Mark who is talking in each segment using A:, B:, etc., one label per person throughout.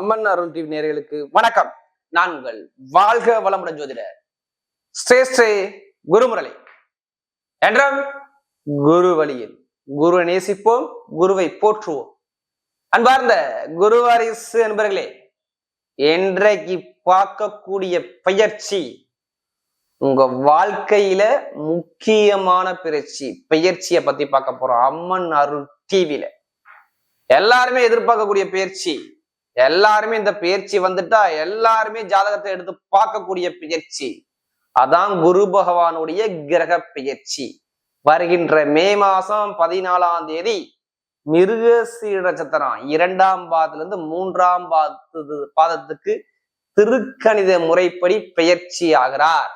A: அம்மன் அருள் TV நேர்களுக்கு வணக்கம். நான் உங்கள் வாழ்க வளமுடன் ஜோதிடர் ஸ்ரேஷ்டே குருமுரளி. என்றும் குரு வழியில் குருவை நேசிப்போம் குருவை போற்றுவோம். அன்பார்ந்த குருவாரிசு என்பர்களே இன்றைக்கு பார்க்கக்கூடிய பயிற்சி உங்க வாழ்க்கையில முக்கியமான பயிற்சி பயிற்சியை பத்தி பார்க்க போறோம். அம்மன் அருள் டிவியில. எல்லாருமே எதிர்பார்க்கக்கூடிய பயிற்சி எல்லாருமே இந்த பயிற்சி வந்துட்டா எல்லாருமே ஜாதகத்தை எடுத்து பார்க்கக்கூடிய பயிற்சி. அதான் குரு பகவானுடைய கிரக பயிற்சி. வருகின்ற மே மாசம் பதினாலாம் தேதி மிருக நட்சத்திரம். இரண்டாம் பாதத்துல இருந்து மூன்றாம் பாதத்து பாதத்துக்கு திருக்கணித முறைப்படி பெயர்ச்சி ஆகிறார்.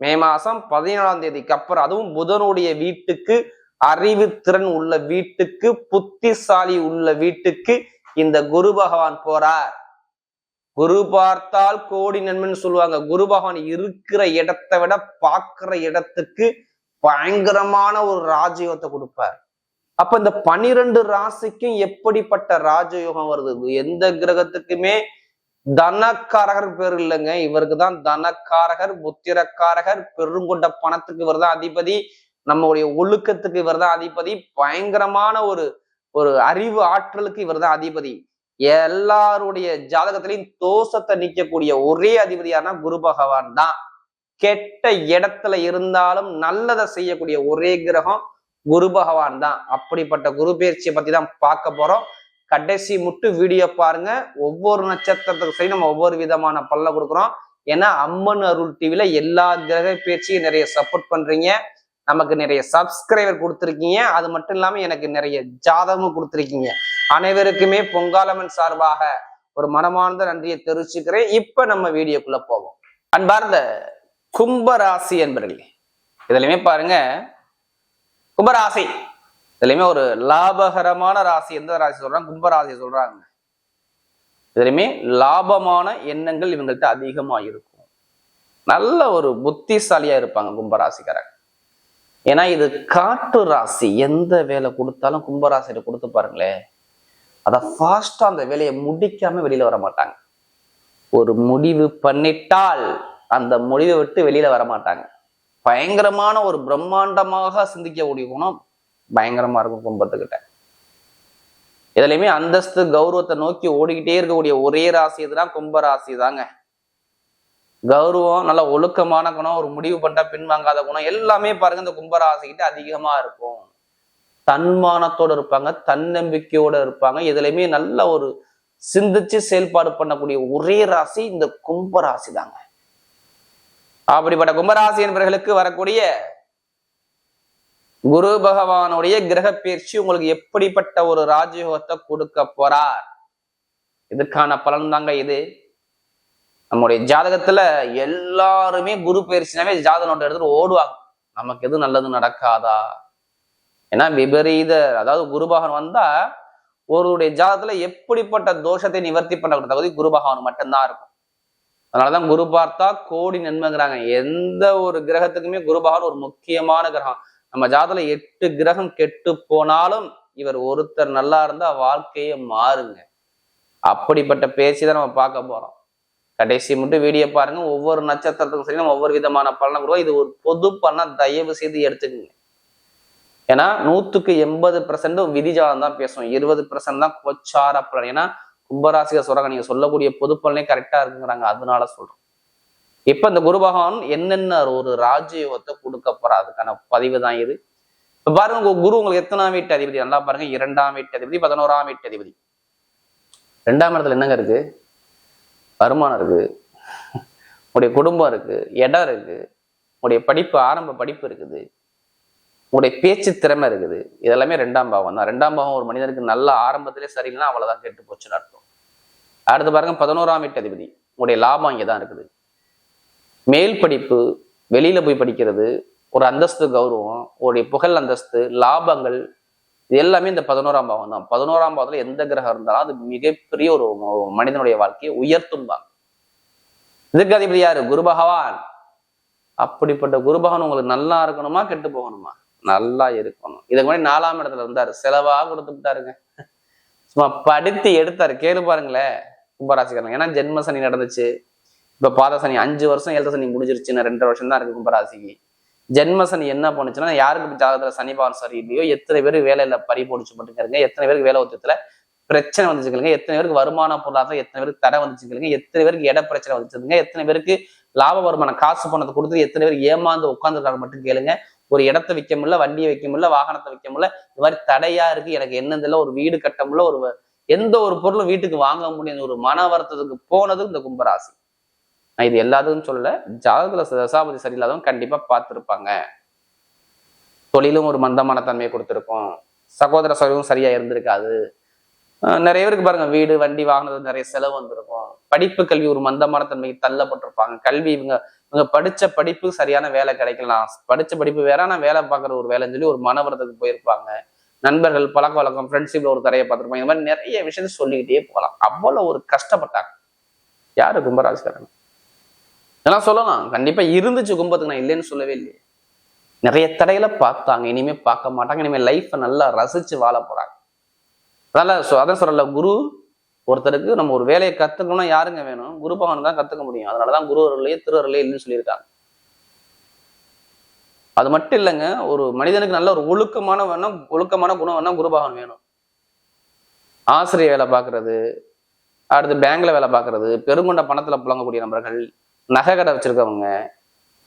A: மே மாசம் பதினாலாம் தேதிக்கு அப்புறம் அதுவும் புதனுடைய வீட்டுக்கு அறிவு திறன் உள்ள வீட்டுக்கு புத்திசாலி உள்ள வீட்டுக்கு இந்த குரு பகவான் போறார். குரு பார்த்தால் கோடி நன்மைன்னு சொல்லுவாங்க. குரு பகவான் இருக்கிற இடத்தை விட பார்க்கிற இடத்துக்கு பயங்கரமான ஒரு ராஜயோகத்தை கொடுப்பார். அப்ப இந்த பனிரெண்டு ராசிக்கும் எப்படிப்பட்ட ராஜயோகம் வருது? எந்த கிரகத்துக்குமே தனக்காரகர் பேர் இல்லைங்க. இவருக்கு தான் தனக்காரகர் புத்திரக்காரகர் பெருங்கொண்ட பணத்துக்கு இவர் தான் அதிபதி. நம்மளுடைய ஒழுக்கத்துக்கு இவர் தான் அதிபதி. பயங்கரமான ஒரு ஒரு அறிவு ஆற்றலுக்கு இவர் தான் அதிபதி. எல்லாருடைய ஜாதகத்திலையும் தோஷத்தை நீக்கக்கூடிய ஒரே அதிபதியானா குரு பகவான் தான். கெட்ட இடத்துல இருந்தாலும் நல்லதை செய்யக்கூடிய ஒரே கிரகம் குரு பகவான் தான். அப்படிப்பட்ட குரு பயிற்சியை பத்தி தான் பார்க்க போறோம். கடைசி முட்டு வீடியோ பாருங்க. ஒவ்வொரு நட்சத்திரத்துக்கு சரி நம்ம ஒவ்வொரு விதமான பல்ல கொடுக்குறோம். ஏன்னா அம்மன் அருள் டிவில எல்லா கிரக பயிற்சியும் நிறைய சப்போர்ட் பண்றீங்க. நமக்கு நிறைய சப்ஸ்கிரைபர் கொடுத்துருக்கீங்க. அது மட்டும் இல்லாம எனக்கு நிறைய ஜாதகமும் கொடுத்துருக்கீங்க. அனைவருக்குமே பொங்காலமன் சார்பாக ஒரு மனமார்ந்த நன்றியை தெரிவிச்சுக்கிறேன். இப்ப நம்ம வீடியோக்குள்ள போவோம். அன்பார்ந்த கும்பராசி என்பர்களே இதுலயுமே பாருங்க. கும்பராசி இதுலயுமே ஒரு லாபகரமான ராசி. எந்த ராசி சொல்றாங்க? கும்பராசி சொல்றாங்க. இதுலயுமே லாபமான எண்ணங்கள் இவங்கள்ட்ட அதிகமா இருக்கும் நல்ல ஒரு புத்திசாலியா இருப்பாங்க கும்பராசிக்காரங்க. ஏன்னா இது காட்டு ராசி. எந்த வேலை கொடுத்தாலும் கும்பராசிட்டு கொடுத்து பாருங்களேன் அதை ஃபாஸ்டா அந்த வேலையை முடிக்காம வெளியில வர மாட்டாங்க. ஒரு முடிவு பண்ணிட்டால் அந்த முடிவை விட்டு வெளியில வர மாட்டாங்க. பயங்கரமான ஒரு பிரம்மாண்டமாக சிந்திக்கக்கூடிய குணம் பயங்கரமா இருக்கும் கும்பத்துக்கிட்ட. இதுலயுமே அந்தஸ்து கௌரவத்தை நோக்கி ஓடிக்கிட்டே இருக்கக்கூடிய ஒரே ராசி இதுதான் கும்ப ராசி தாங்க. கௌரவம் நல்ல ஒழுக்கமான குணம் ஒரு முடிவு பண்ணிட்டா பின்வாங்காத குணம் எல்லாமே பாருங்க இந்த கும்பராசிக்கிட்ட அதிகமா இருக்கும். தன்மானத்தோட இருப்பாங்க தன்னம்பிக்கையோட இருப்பாங்க. இதுலயுமே நல்ல ஒரு சிந்திச்சு செயல்பாடு பண்ணக்கூடிய ஒரே ராசி இந்த கும்பராசி தாங்க அப்படிப்பட்ட கும்பராசி என்பவர்களுக்கு வரக்கூடிய குரு பகவானுடைய கிரக பயிற்சி உங்களுக்கு எப்படிப்பட்ட ஒரு ராஜயோகத்தை கொடுக்க போறார்? இதுக்கான பலன் தாங்க இது. நம்முடைய ஜாதகத்துல எல்லாருமே குரு பயிற்சினாவே ஜாதக நோட்டை எடுத்துட்டு ஓடுவாங்க. நமக்கு எதுவும் நல்லது நடக்காதா? ஏன்னா விபரீத அதாவது குருபகன் வந்தா ஒருவருடைய ஜாதகத்துல எப்படிப்பட்ட தோஷத்தை நிவர்த்தி பண்ணக்கூடிய தகுதி குரு பகவான் மட்டும்தான் இருக்கும். அதனாலதான் குரு பார்த்தா கோடி நன்மைங்கிறாங்க. எந்த ஒரு கிரகத்துக்குமே குரு பகவான் ஒரு முக்கியமான கிரகம். நம்ம ஜாதகத்துல எட்டு கிரகம் கெட்டு போனாலும் இவர் ஒருத்தர் நல்லா இருந்தா வாழ்க்கையே மாறுங்க. அப்படிப்பட்ட பேச்சு தான் நம்ம பார்க்க போறோம். கடைசி மட்டும் வீடியோ பாருங்க. ஒவ்வொரு நட்சத்திரத்துக்கும் சரி நம்ம ஒவ்வொரு விதமான பலனை கொடுவோம் இது ஒரு பொது பலனை தயவு செய்து எடுத்துக்கோங்க. ஏன்னா நூத்துக்கு எண்பது பர்சன்ட் விதிஜாலம் தான் பேசும் இருபது பர்சன்ட் தான் கொச்சார பலன். ஏன்னா கும்பராசிக சொல்றாங்க நீங்க சொல்லக்கூடிய பொது பலனே கரெக்டா இருக்குங்கிறாங்க. அதனால சொல்றோம். இப்ப இந்த குரு பகவான் என்னென்ன ஒரு ராஜயோகத்தை கொடுக்க போறா அதுக்கான பதிவு தான் இது. இப்ப பாருங்க உங்க குரு உங்களுக்கு எத்தனாம் வீட்டு அதிபதி? நல்லா பாருங்க. இரண்டாம் வீட்டு அதிபதி பதினோராம் வீட்டு அதிபதி. ரெண்டாம் இடத்துல என்னங்க இருக்கு? வருமானம் இருக்குது உங்களுடைய குடும்பம் இருக்குது இடம் இருக்குது உங்களுடைய படிப்பு ஆரம்ப படிப்பு இருக்குது உங்களுடைய பேச்சு திறமை இருக்குது. இதெல்லாமே ரெண்டாம் பாவம் தான். ரெண்டாம் பாவம் ஒரு மனிதனுக்கு நல்ல ஆரம்பத்திலே சரியில்லைன்னா அவ்வளோதான் கெட்டு போச்சுன்னு அர்த்தம். அடுத்து பாருங்க பதினோராம் வீட்டு அதிபதி. உங்களுடைய லாபம் இங்கே தான் இருக்குது. மேல் படிப்பு வெளியில் போய் படிக்கிறது ஒரு அந்தஸ்து கௌரவம் உங்களுடைய புகழ் அந்தஸ்து லாபங்கள் இது எல்லாமே இந்த பதினோராம் பாவம் தான். பதினோராம் பாவத்துல எந்த கிரகம் இருந்தாலும் அது மிகப்பெரிய ஒரு மனிதனுடைய வாழ்க்கையை உயர்த்தும்பாங்க இதுக்கு அதிபதி யாரு? குரு பகவான். அப்படிப்பட்ட குரு பகவான் உங்களுக்கு நல்லா இருக்கணுமா கெட்டு போகணுமா? நல்லா இருக்கணும். இதுக்கு முன்னாடி நாலாம் இடத்துல இருந்தாரு. செலவா கொடுத்து விட்டாருங்க. சும்மா படுத்தி எடுத்தாரு. கேளு பாருங்களேன் கும்பராசிக்காரங்க. ஏன்னா ஜென்ம சனி நடந்துச்சு. இப்ப பாத சனி அஞ்சு வருஷம் ஏழு சனி முடிஞ்சிருச்சுன்னு ரெண்டரை வருஷம் தான் இருக்கு கும்பராசிக்கு. ஜென்மசனி என்ன பண்ணுச்சுன்னா யாருக்கு ஜாதகத்துல சனி பவன் சரி இல்லையோ எத்தனை பேருக்கு வேலையில பறி போடிச்சு மட்டுங்க எத்தனை பேருக்கு வேலை ஒத்துத்துல பிரச்சனை வந்துச்சுக்கலுங்க எத்தனை பேருக்கு வருமான பொருளாதாரம் எத்தனை பேருக்கு தடை வந்துச்சுக்கலுங்க எத்தனை பேருக்கு இட பிரச்சனை வந்துச்சுங்க எத்தனை பேருக்கு லாப வருமானம் காசு பணத்தை கொடுத்து எத்தனை பேர் ஏமாந்து உட்காந்துருக்காங்க மட்டும் கேளுங்க. ஒரு இடத்த விற்க முடியல வண்டியை வைக்க முடியல வாகனத்தை வைக்க முடியல இந்த மாதிரி தடையா இருக்கு. எனக்கு என்னதில்ல ஒரு வீடு கட்ட முடியல ஒரு எந்த ஒரு பொருளும் வீட்டுக்கு வாங்க முடியாத ஒரு மன வருத்தத்துக்கு போனது இந்த கும்பராசி. நான் இது எல்லாத்துக்கும் சொல்லல ஜாதகத்துல தசாபதி சரியில்லாதவங்க கண்டிப்பா பார்த்திருப்பாங்க. தொழிலும் ஒரு மந்தமான தன்மையை கொடுத்துருக்கும். சகோதர சகோதரம் சரியா இருந்திருக்காது. நிறைய பேருக்கு பாருங்க வீடு வண்டி வாங்கினது நிறைய செலவு வந்திருக்கும். படிப்பு கல்வி ஒரு மந்தமான தன்மைக்கு தள்ளப்பட்டிருப்பாங்க. கல்வி இவங்க இவங்க படிச்ச படிப்பு சரியான வேலை கிடைக்கலாம் படிச்ச படிப்பு வேற ஆனா வேலை பார்க்குற ஒரு வேலைன்னு சொல்லி ஒரு மனவரத்துக்கு போயிருப்பாங்க. நண்பர்கள் பழக்க வழக்கம் ஃப்ரெண்ட்ஷிப்ல ஒரு தரையை பார்த்துருப்பாங்க. இந்த மாதிரி நிறைய விஷயத்த சொல்லிக்கிட்டே போகலாம். அவ்வளவு ஒரு கஷ்டப்பட்டாங்க. யாரு கும்பராசிக்காரங்க? இதெல்லாம் சொல்லலாம். கண்டிப்பா இருந்துச்சு கும்பத்துக்கு நான் இல்லைன்னு சொல்லவே இல்லையே. நிறைய தடையில பார்த்தாங்க. இனிமே பார்க்க மாட்டாங்க. இனிமே லைஃப்பை நல்லா ரசிச்சு வாழ போறாங்க. அதனால அதான் சொல்லல குரு ஒருத்தருக்கு நம்ம ஒரு வேலையை கத்துக்கணும்னா யாருங்க வேணும்? குரு பகவான் தான் கத்துக்க முடியும். அதனாலதான் குரு அருளையே திரு இல்லைன்னு சொல்லியிருக்காங்க. அது மட்டும் இல்லைங்க. ஒரு மனிதனுக்கு நல்ல ஒரு ஒழுக்கமான வேணும் ஒழுக்கமான குணம் வேணா குரு பகவான் வேணும். ஆசிரியர் வேலை பார்க்கறது அடுத்து பேங்க்ல வேலை பார்க்கறது பெருங்கொண்ட பணத்துல புழங்கக்கூடிய நபர்கள் நகை கடை வச்சிருக்கவங்க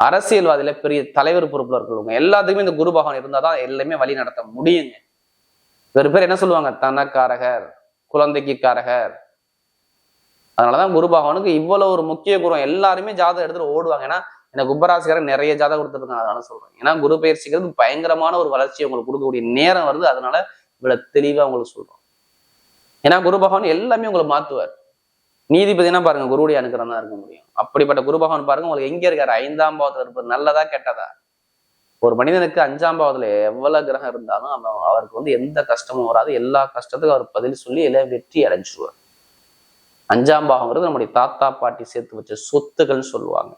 A: அரசியல்வாதியில பெரிய தலைவர் பொறுப்புல இருக்கிறவங்க எல்லாத்துக்குமே இந்த குரு பகவான் இருந்தாதான் எல்லாமே வழி நடத்த முடியுங்க. வேறு பேர் என்ன சொல்லுவாங்க? தனக்காரகர் குழந்தைக்கு காரகர் அதனாலதான் குரு பகவானுக்கு இவ்வளவு ஒரு முக்கிய குரம் எல்லாருமே ஜாதகம் எடுத்துட்டு ஓடுவாங்க. ஏன்னா எனக்கு கும்பராசிக்காரன் நிறைய ஜாதகம் கொடுத்துருக்காங்க. அதனால சொல்றேன். ஏன்னா குரு பயிற்சிக்கிறது பயங்கரமான ஒரு வளர்ச்சி உங்களுக்கு கொடுக்கக்கூடிய நேரம் வருது. அதனால இவ்வளவு தெளிவா உங்களுக்கு சொல்றோம். ஏன்னா குரு பகவான் எல்லாமே உங்களை மாத்துவார். நீதிபதினா பாருங்க குருவுடைய அனுக்கிறம் தான் இருக்க முடியும். அப்படிப்பட்ட குரு பகவான் பாருங்க உங்களுக்கு எங்க இருக்காரு? ஐந்தாம் பாவத்துல இருப்பது நல்லதா கெட்டதா? ஒரு மனிதனுக்கு அஞ்சாம் பாவத்துல எவ்வளவு கிரகம் இருந்தாலும் அவன் அவருக்கு வந்து எந்த கஷ்டமும் வராது. எல்லா கஷ்டத்துக்கும் அவர் பதில் சொல்லி எல்லாம் வெற்றி அடைஞ்சிருவார். அஞ்சாம் பாவங்கிறது நம்முடைய தாத்தா பாட்டி சேர்த்து வச்ச சொத்துக்கள்னு சொல்லுவாங்க.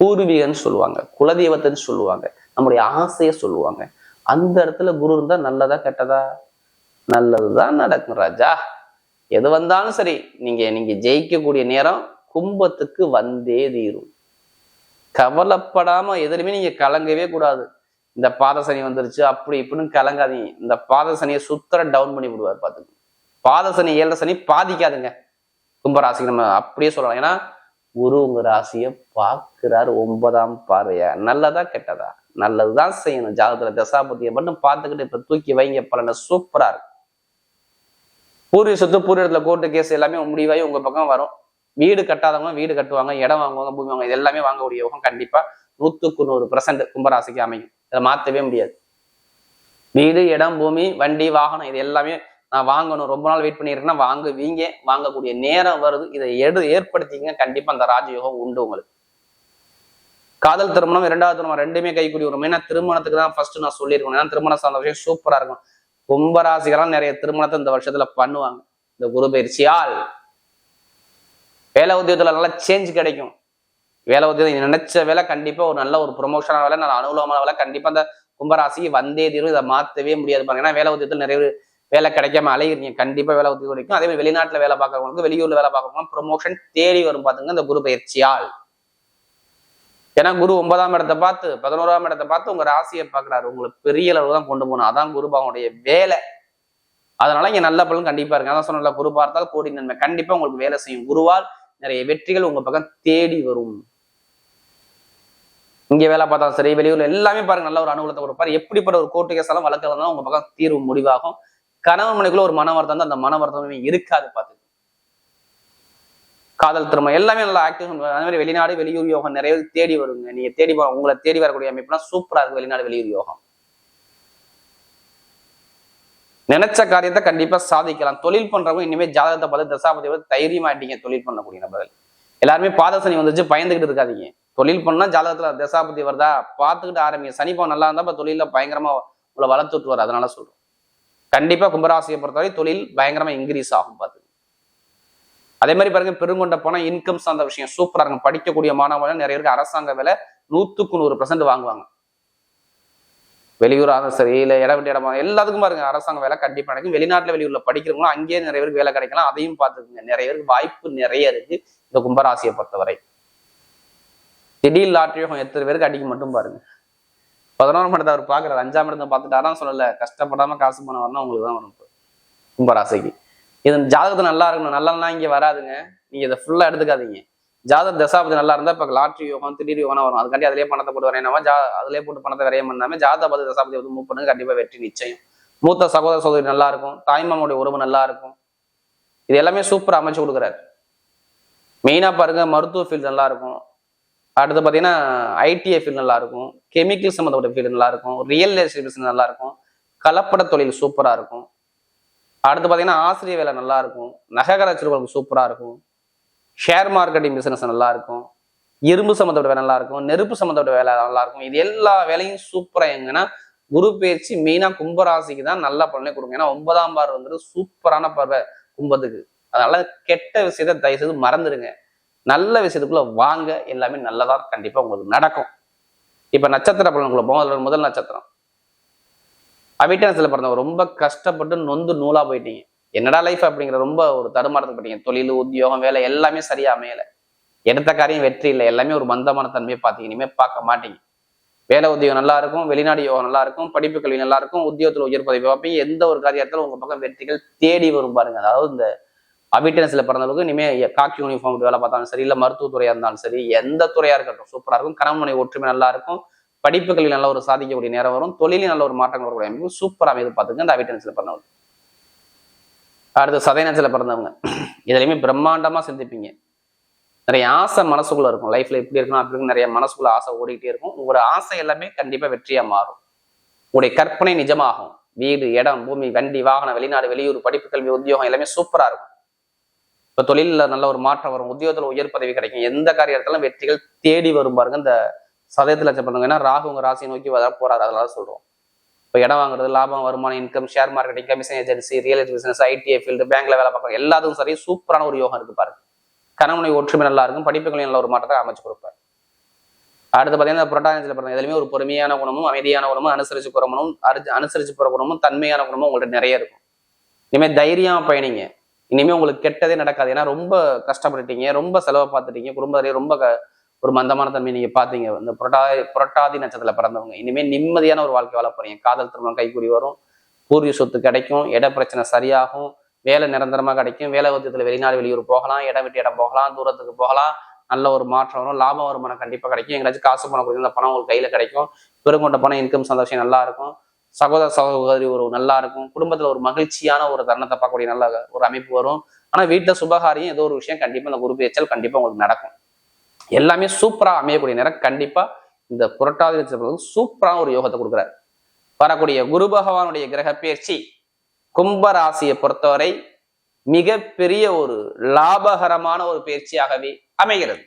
A: பூர்வீகன்னு சொல்லுவாங்க. குலதெய்வத்தைன்னு சொல்லுவாங்க. நம்முடைய ஆசையை சொல்லுவாங்க. அந்த இடத்துல குரு இருந்தா நல்லதா கெட்டதா? நல்லதுதான் நடக்கும் ராஜா. எது வந்தாலும் சரி நீங்க நீங்க ஜெயிக்கக்கூடிய நேரம் கும்பத்துக்கு வந்தே தீரும். கவலைப்படாம எதுலையுமே நீங்க கலங்கவே கூடாது. இந்த பாத சனி வந்துருச்சு அப்படி இப்படின்னு கலங்காதீங்க. இந்த பாத சனியை சுத்தர டவுன் பண்ணி விடுவார் பார்த்துக்கு. பாத சனி ஏழரை சனி பாதிக்காதுங்க. கும்பராசிக்கு நம்ம அப்படியே சொல்லலாம். ஏன்னா குரு உங்க ராசியை பார்க்கிறார் ஒன்பதாம் பார்வையா? நல்லதா கெட்டதா? நல்லதுதான் செய்யணும். ஜாதகத்துல தசாபதியை மட்டும் பார்த்துக்கிட்டு இப்ப தூக்கி வைங்க பலனை சூப்பரா இருக்கு பூர்வீக சொத்து பூர்வீகத்துல கோர்ட்டு கேஸ் எல்லாமே முடிவாகி உங்க பக்கம் வரும். வீடு கட்டாதவங்க வீடு கட்டுவாங்க இடம் வாங்குவாங்க பூமி வாங்க இது எல்லாமே வாங்கக்கூடிய யோகம் கண்டிப்பா நூத்துக்கு நூறு பர்சன்ட் கும்பராசிக்கு அமையும். இதை மாத்தவே முடியாது. வீடு இடம் பூமி வண்டி வாகனம் இது எல்லாமே நான் வாங்கணும். ரொம்ப நாள் வெயிட் பண்ணியிருக்கேன்னா வாங்குவீங்க. வாங்கக்கூடிய நேரம் வருது. இதை எடு ஏற்படுத்திங்க கண்டிப்பா அந்த ராஜயோகம் உண்டு உங்களுக்கு. காதல் திருமணம் இரண்டாவது திருமணம் ரெண்டுமே கைக்குடி வரும். ஏன்னா திருமணத்துக்கு தான் ஃபர்ஸ்ட் நான் சொல்லியிருக்கணும். ஏன்னா திருமணம் சார்ந்த விஷயம் சூப்பரா இருக்கும். கும்பராசிகளாம் நிறைய திருமணத்தை இந்த வருஷத்துல பண்ணுவாங்க. இந்த குரு பயிற்சியால் வேலை உத்தியோகத்துல நல்ல சேஞ்ச் கிடைக்கும். வேலை உத்தியோகம் நினைச்ச வேலை கண்டிப்பா ஒரு நல்ல ஒரு ப்ரொமோஷனான வேலை நல்ல அனுகூலமான வேலை. கண்டிப்பா அந்த கும்பராசிக்கு வந்தே தீரும். இதை மாத்தவே முடியாது பாருங்க. ஏன்னா வேலை உத்தியோகத்தில் நிறைய பேர் வேலை கிடைக்காம அலையிறீங்க. கண்டிப்பா வேலை உத்தியோகம் கிடைக்கும். அதே மாதிரி வெளிநாட்டுல வேலை பார்க்கறவங்களுக்கு வெளியூர்ல வேலை பார்க்கறவங்க ப்ரொமோஷன் தேடி வரும் பாத்துங்க இந்த குரு பயிற்சியால். ஏன்னா குரு ஒன்பதாம் இடத்தை பார்த்து பதினோராம் இடத்தை பார்த்து உங்க ராசியை பார்க்குறாரு. உங்களுக்கு பெரிய அளவு தான் கொண்டு போகணும். அதான் குரு பகவானுடைய வேலை. அதனால இங்க நல்ல பலன் கண்டிப்பா இருக்கு. அதான் சொன்ன குரு பார்த்தால் கோடி நன்மை. கண்டிப்பா உங்களுக்கு வேலை செய்யும். குருவால் நிறைய வெற்றிகள் உங்க பக்கம் தேடி வரும். இங்க வேலை பார்த்தாலும் சரி வெளியூர்ல எல்லாமே பாருங்க நல்ல ஒரு அனுகூலத்தை கொடுப்பாரு. எப்படிப்பட்ட ஒரு கோர்ட்டு கேஸாலும் வழக்கு வந்தாலும் உங்க பக்கம் தீர்வு முடிவாகும். கணவன் மனைக்குள்ள ஒரு மன வருத்தம் அந்த மன வருத்தமே இருக்காது பார்த்து காதல் திருமணம் எல்லாமே நல்லா ஆக்டிவ் அதே மாதிரி வெளிநாடு வெளியூர் யோகம் நிறைய தேடி வருங்க. நீங்க தேடி வர- உங்களை தேடி வரக்கூடிய அமைப்புனா சூப்பரா இருக்கு வெளிநாடு வெளியூர் யோகம். நினைச்ச காரியத்தை கண்டிப்பா சாதிக்கலாம். தொழில் பண்றவங்க இனிமே ஜாதகத்தை பார்த்து தசாபதி பார்த்து தைரியமாட்டீங்க தொழில் பண்ணக்கூடிய நபர்கள். எல்லாருமே பாதசனி வந்துச்சு பயந்துகிட்டு இருக்காதீங்க. தொழில் பண்ணா ஜாதகத்துல தசாபதி வருதா? பார்த்துக்கிட்டு ஆரம்பிங்க. சனி பவன் நல்லா இருந்தா இப்ப தொழில பயங்கரமா உங்களை வளர்த்து வரும் அதனால சொல்றோம். கண்டிப்பா கும்பராசியை பொறுத்தவரை தொழில் பயங்கரமா இன்க்ரீஸ் ஆகும் பார்த்து அதே மாதிரி பாருங்க பெருங்கொண்ட போனா இன்கம் சார்ந்த விஷயம் சூப்பரா இருக்கும். படிக்கக்கூடிய மாணவர்கள் நிறைய பேருக்கு அரசாங்க வேலை நூத்துக்கு நூறு பர்சன்ட் வாங்குவாங்க. வெளியூராக சரி இல்லை இட விட்டு இடமா எல்லாத்துக்கும் பாருங்க அரசாங்க வேலை கண்டிப்பா கிடைக்கும் வெளிநாட்டுல வெளியூர்ல படிக்கிறவங்களும் அங்கேயே நிறைய பேருக்கு வேலை கிடைக்கலாம். அதையும் பார்த்துக்குங்க. நிறைய பேருக்கு வாய்ப்பு நிறைய இருக்கு இந்த கும்பராசியை பொறுத்தவரை. திடீர் லாட்ரியோகம் எத்தனை பேருக்கு அடிக்க மட்டும் பாருங்க. பதினோரு மடத்தை அவர் பார்க்குறாரு. அஞ்சாம் இடத்தை பார்த்துட்டாரான்னு சொல்லலை. கஷ்டப்படாம காசு பண்ண வரணும் உங்களுக்கு தான் வரும். கும்பராசிக்கு. இது ஜாதகத்தை நல்லா இருக்கணும். நல்லா இங்கே வராதுங்க. நீங்கள் இதை ஃபுல்லாக எடுத்துக்காதீங்க. ஜாதக தசாபதி நல்லா இருந்தால் இப்போ லாட்ரி யோகம் திடீர் யோகம் வரும். அதுக்காண்டி அதிலே பணத்தை போட்டு வரையினாம ஜா அதிலே போட்டு பணத்தை விரையம் பண்ணாமல் ஜாதகபதி தசாபதி வந்து மூவ் பண்ணுங்க. கண்டிப்பாக வெற்றி நிச்சயம். மூத்த சகோதர சகோதரி நல்லா இருக்கும். தாய்மாமனுடைய உறவு நல்லா இருக்கும். இது எல்லாமே சூப்பராக அமைச்சு கொடுக்குறாரு. மெயினாக பாருங்க மருத்துவ ஃபீல்டு நல்லா இருக்கும். அடுத்து பார்த்தீங்கன்னா ஐடிஐ ஃபீல்டு நல்லா இருக்கும். கெமிக்கல் சம்மந்தப்பட்ட ஃபீல்டு நல்லா இருக்கும். ரியல் எஸ்டேட் பிஸ்னஸ் நல்லா இருக்கும். கலப்பட தொழில் சூப்பராக இருக்கும். அடுத்து பார்த்தீங்கன்னா ஆசிரியர் வேலை நல்லா இருக்கும் நகை சிறுவர்களுக்கு சூப்பராக இருக்கும். ஷேர் மார்க்கெட்டிங் பிஸ்னஸ் நல்லா இருக்கும் இரும்பு சம்மந்தப்பட்ட வேலை நல்லா இருக்கும் நெருப்பு சம்மந்தப்பட்ட வேலை நல்லா இருக்கும் இது எல்லா வேலையும் சூப்பராக எங்கன்னா குரு பேச்சு மெயினாக கும்பராசிக்கு தான் நல்ல பலனை கொடுங்க ஏன்னா ஒன்பதாம் பார் வந்துட்டு சூப்பரான பருவ கும்பத்துக்கு. அதனால கெட்ட விஷயத்த தயவு செய்து மறந்துடுங்க. நல்ல விஷயத்துக்குள்ள வாங்க. எல்லாமே நல்லதாக கண்டிப்பாக உங்களுக்கு நடக்கும். இப்போ நட்சத்திர பலனுக்குள்ள போகும் அதில் முதல் நட்சத்திரம். அவிட்டனத்துல பிறந்தவங்க ரொம்ப கஷ்டப்பட்டு நொந்து நூலா போயிட்டீங்க. என்னடா லைஃப் அப்படிங்கிற ரொம்ப ஒரு தடுமாறத்துக்கு போயிட்டீங்க. தொழில் உத்தியோகம் வேலை எல்லாமே சரியா அமையலை. எடுத்த காரியம் வெற்றி இல்லை. எல்லாமே ஒரு மந்தமான தன்மையை பார்த்தீங்க. இனிமே பார்க்க மாட்டீங்க. வேலை உத்தியோகம் நல்லா இருக்கும். வெளிநாடு யோகம் நல்லா இருக்கும். படிப்பு கல்வி நல்லா இருக்கும். உத்தியோகத்தில் உயர் பதவி பார்ப்பீங்க. எந்த ஒரு காரியத்திலும் உங்க பக்கம் வெற்றிகள் தேடி வரும் பாருங்க. அதாவது இந்த அபிட்டன்ஸ்ல பிறந்தவங்க இனிமே காக்கி யூனிஃபார்ம் வேலை பார்த்தாலும் சரி இல்ல மருத்துவத்துறையா இருந்தாலும் சரி எந்த துறையா இருக்கட்டும் சூப்பரா இருக்கும். கணவனை ஒற்றுமை நல்லா இருக்கும். படிப்பு கல்வி நல்ல ஒரு சாதிக்கக்கூடிய நேரம் வரும். தொழிலில் நல்ல ஒரு மாற்றங்கள் வரக்கூடிய அமைப்பு. சூப்பரா அமைது பார்த்துங்க இந்த அபிட்டன்ஸ்ல பிறந்தவங்க. அடுத்து சதயநத்தில் பிறந்தவங்க. இதுலையுமே பிரம்மாண்டமா சிந்திப்பீங்க. நிறைய ஆசை மனசுக்குள்ள இருக்கும். லைஃப்ல எப்படி இருக்கணும் அப்படின்னு நிறைய மனசுக்குள்ள ஆசை ஓடிக்கிட்டே இருக்கும். உங்களோட ஆசை எல்லாமே கண்டிப்பா வெற்றியா மாறும். உங்களுடைய கற்பனை நிஜமாகும். வீடு இடம் பூமி வண்டி வாகனம் வெளிநாடு வெளியூர் படிப்பு கல்வி உத்தியோகம் எல்லாமே சூப்பரா இருக்கும். இப்ப தொழிலில் நல்ல ஒரு மாற்றம் வரும். உத்தியோகத்துல உயர் பதவி கிடைக்கும். எந்த காரியத்திலும் வெற்றிகள் தேடி வரும் பாருங்க. இந்த சதயத்துல பண்ணுங்க. ஏன்னா ராகு உங்க ராசியை நோக்கி வர போறாரு. அதனால சொல்றோம். இப்போ இடம் வாங்குறது லாபம் வருமானம் income share marketing commission agency real estate business ITI field பேங்க்ல வேலை பார்க்குறோம் எல்லாத்துக்கும் சரி சூப்பரான ஒரு யோகம் இருக்கு பாருங்க. கணவனை ஒற்றுமை நல்லா இருக்கும். படிப்புகளையும் நல்ல ஒரு மாற்றத்தை அமைச்சு கொடுப்பார். அடுத்து பார்த்தீங்கன்னா புரட்டானத்தில் பிறந்த எதுலையுமே ஒரு பொறுமையான குணமும் அமைதியான குணமும் அனுசரிச்சு போகிற குணமும் அனுசரிச்சு போகிற குணமும் தன்மையான குணமும் உங்கள்ட்ட நிறைய இருக்கும். இனிமேல் தைரியமா பயணிங்க. இனிமேல் உங்களுக்கு கெட்டதே நடக்காது. ஏன்னா ரொம்ப கஷ்டப்பட்டுட்டீங்க ரொம்ப செலவை பார்த்துட்டீங்க குடும்பத்திலேயே ரொம்ப ஒரு மந்தமான தன்மை நீங்க பாத்தீங்க. இந்த புரட்டா புரட்டாதி நட்சத்திரத்துல பிறந்தவங்க. இனிமே நிம்மதியான ஒரு வாழ்க்கை வாழ போறீங்க. காதல் திருமணம் கைக்கூடி வரும். பூர்வீக சொத்து கிடைக்கும். இட பிரச்சனை சரியாகும். வேலை நிரந்தரமா கிடைக்கும். வேலை உத்தியத்துல வெளிநாடு வெளியூர் போகலாம். இடம் விட்டு இடம் போகலாம். தூரத்துக்கு போகலாம். நல்ல ஒரு மாற்றம் வரும். லாபம் வருமானம் கண்டிப்பா கிடைக்கும். எங்கேயாச்சும் காசு பணம் கொடுத்து பணம் உங்களுக்கு கையில கிடைக்கும். பெருங்கொண்ட பணம் இன்கம் சந்தோஷம் நல்லா இருக்கும். சகோதர சகோதரி ஒரு நல்லா இருக்கும். குடும்பத்துல ஒரு மகிழ்ச்சியான ஒரு தருணத்தை பார்க்கக்கூடிய நல்ல ஒரு அமைப்பு வரும். ஆனா வீட்டுல சுபகாரியம் ஏதோ ஒரு விஷயம் கண்டிப்பா அந்த குரு பேச்சல் கண்டிப்பா உங்களுக்கு நடக்கும். எல்லாமே சூப்பராக அமையக்கூடிய நேரம் கண்டிப்பாக இந்த புரட்டாதி நட்சத்திரம் சூப்பரான ஒரு யோகத்தை கொடுக்குறாரு. வரக்கூடிய குரு பகவானுடைய கிரக பயிற்சி கும்ப ராசியை பொறுத்தவரை மிகப்பெரிய ஒரு லாபகரமான ஒரு பயிற்சியாகவே அமைகிறது.